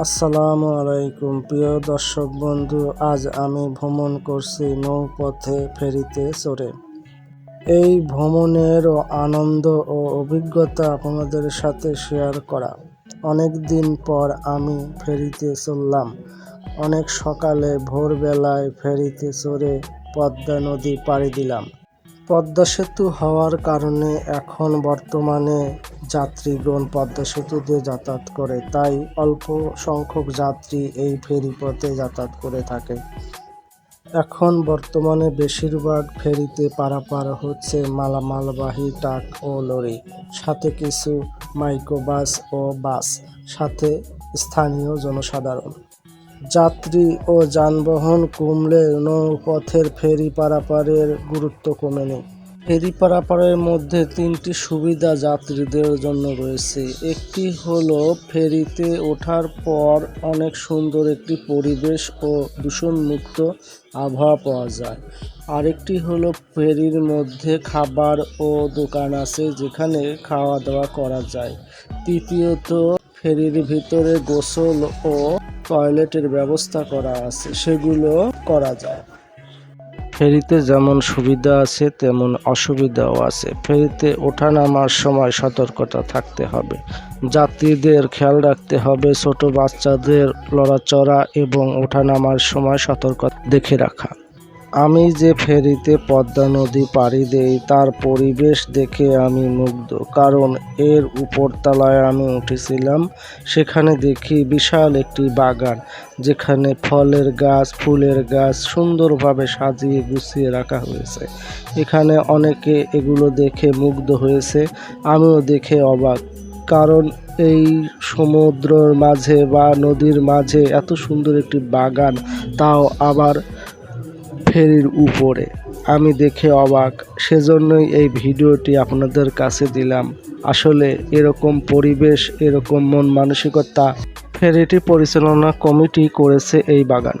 আসসালামু আলাইকুম, প্রিয় দর্শক বন্ধু, আজ আমি ভ্রমণ করছি নৌপথে ফেরিতে চড়ে। এই ভ্রমণের আনন্দ ও অভিজ্ঞতা আপনাদের সাথে শেয়ার করা। অনেক দিন পর আমি ফেরিতে চললাম। অনেক সকালে ভোরবেলায় ফেরিতে চড়ে পদ্মা নদী পাড়ি দিলাম। পদ্মা সেতু হওয়ার কারণে এখন বর্তমানে যাত্রীগণ পদ্মা সেতু দিয়ে যাতায়াত করে। তাই অল্প সংখ্যক যাত্রী এই ফেরি পথে যাতায়াত করে থাকে। এখন বর্তমানে বেশিরভাগ ফেরিতে পারাপার হচ্ছে মালামালবাহী ট্রাক ও লরি, সাথে কিছু মাইক্রোবাস ও বাস, সাথে স্থানীয় জনসাধারণ। যাত্রী ও যানবাহন কমলে নৌপথের ফেরি পারাপারের গুরুত্ব কমেনি। ফেরি পারাপারের মধ্যে তিনটি সুবিধা যাত্রীদের জন্য রয়েছে। একটি হলো ফেরিতে ওঠার পর অনেক সুন্দর একটি পরিবেশ ও দূষণমুক্ত আবহাওয়া পাওয়া যায়। আরেকটি হলো ফেরির মধ্যে খাবার ও দোকান আছে যেখানে খাওয়া দাওয়া করা যায়। তৃতীয়ত, ফেরির ভিতরে গোসল ও টয়লেটের ব্যবস্থা করা আছে, সেগুলো করা যায়। ফেরিতে যেমন সুবিধা আছে, তেমন অসুবিধাও আছে। ফেরিতে ওঠা নামার সময় সতর্কতা থাকতে হবে। যাত্রীদের খেয়াল রাখতে হবে, ছোট বাচ্চাদের লড়াচড়া এবং ওঠা নামার সময় সতর্কতা দেখে রাখা। আমি যে ফেরিতে পদ্মা নদী পাড়ি দেই, তার পরিবেশ দেখে আমি মুগ্ধ। কারণ এর উপরতলায় আমি উঠেছিলাম, সেখানে দেখি বিশাল একটি বাগান, যেখানে ফলের গাছ, ফুলের গাছ সুন্দরভাবে সাজিয়ে গুছিয়ে রাখা হয়েছে। এখানে অনেকে এগুলো দেখে মুগ্ধ হয়েছে, আমিও দেখে অবাক। কারণ এই সমুদ্রর মাঝে বা নদীর মাঝে এত সুন্দর একটি বাগান, তাও আবার ফেরির উপরে। আমি দেখে অবাক, সেজন্যই এই ভিডিওটি আপনাদের কাছে দিলাম। আসলে এরকম পরিবেশ, এরকম মন মানসিকতা ফেরিটি পরিচালনা কমিটি করেছে এই বাগান।